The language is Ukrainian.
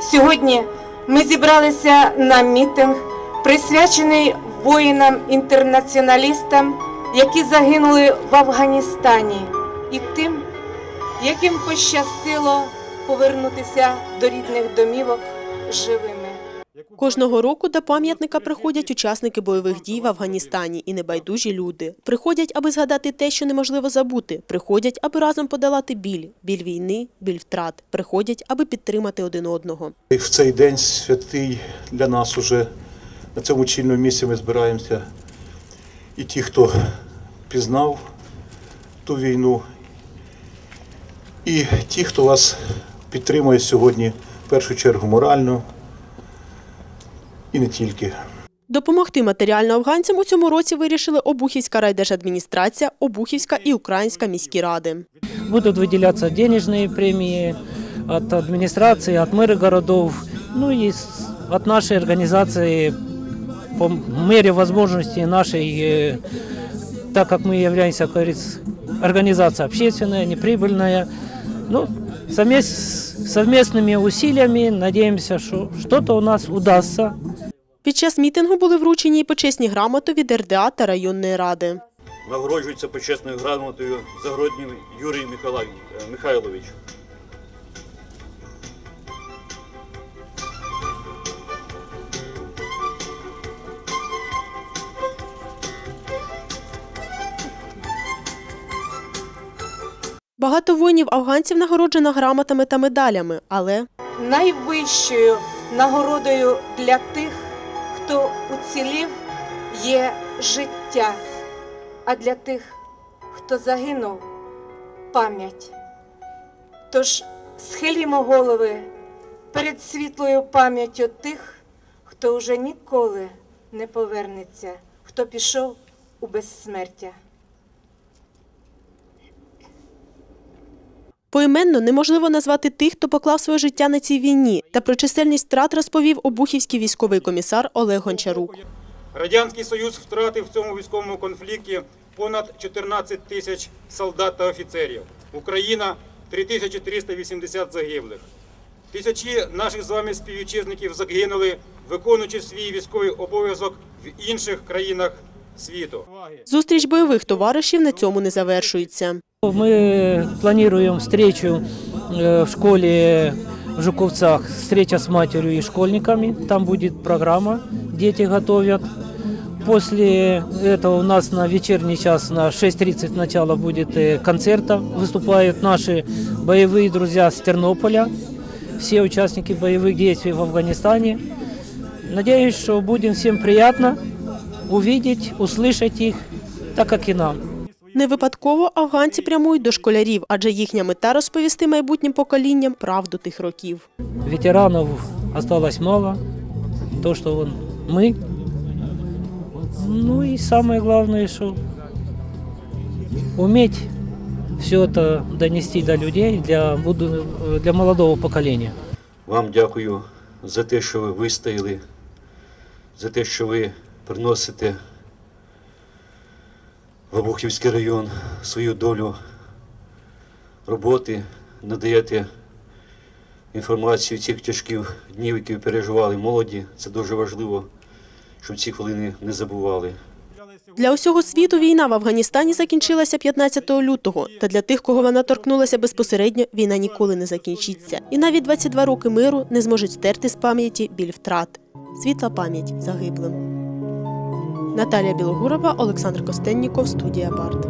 Сьогодні ми зібралися на мітинг, присвячений воїнам-інтернаціоналістам, які загинули в Афганістані, і тим, яким пощастило повернутися до рідних домівок живими. Кожного року до пам'ятника приходять учасники бойових дій в Афганістані і небайдужі люди. Приходять, аби згадати те, що неможливо забути. Приходять, аби разом подолати біль, біль війни, біль втрат. Приходять, аби підтримати один одного. І в цей день святий для нас уже на цьому чільному місці ми збираємося. І ті, хто пізнав ту війну, і ті, хто вас підтримує сьогодні в першу чергу морально і не тільки. Допомогти матеріально афганцям у цьому році вирішили Обухівська райдержадміністрація, Обухівська і Українська міські ради. Будут выделяться денежные премии от администрации, от мэра городов, ну и с- от нашей организации по мере возможностей нашей, э, так как мы являемся, как говорится, организация общественная, неприбыльная, ну, совмест- совместными усилиями надеемся, что что-то у нас удастся. Під час мітингу були вручені й почесні грамоти від РДА та районної ради. Нагороджується почесною грамотою Загородній Юрій Михайлович. Михайлович. Багато воїнів афганців нагороджено грамотами та медалями, але Найвищою нагородою для тих, хто уцілів, є життя, а для тих, хто загинув, пам'ять. Тож схилімо голови перед світлою пам'яттю тих, хто вже ніколи не повернеться, хто пішов у безсмертя. Поіменно неможливо назвати тих, хто поклав своє життя на цій війні. Та про чисельність втрат розповів обухівський військовий комісар Олег Гончарук. Радянський Союз втратив в цьому військовому конфлікті понад 14 тисяч солдат та офіцерів. Україна 3380 загиблих. Тисячі наших з вами співвітчизників загинули, виконуючи свій військовий обов'язок в інших країнах світу. Зустріч бойових товаришів на цьому не завершується. Мы планируем встречу э, в школе в Жуковцах, встреча с матерью и школьниками. Там будет программа, дети готовят. После этого у нас на вечерний час на 6.30 начало будет э, концерта. Выступают наши боевые друзья с Тернополя, все участники боевых действий в Афганистане. Надеюсь, что будет всем приятно увидеть, услышать их, так как и нам. Не випадково афганці прямують до школярів, адже їхня мета розповісти майбутнім поколінням правду тих років. Ветеранов осталось мало. То, что вон мы. Ну и самое главное, что уметь все это донести до людей, для, для молодого поколения. Вам дякую за те, що ви вистояли, за те, що ви приносите Обухівський район свою долю роботи, надаєте інформацію цих тяжких днів, які переживали молоді. Це дуже важливо, щоб ці хвилини не забували. Для усього світу війна в Афганістані закінчилася 15 лютого. Та для тих, кого вона торкнулася безпосередньо, війна ніколи не закінчиться. І навіть 22 роки миру не зможуть стерти з пам'яті біль втрат. Світла пам'ять загиблим. Наталія Білогурова, Олександр Костенніков, студія Барт.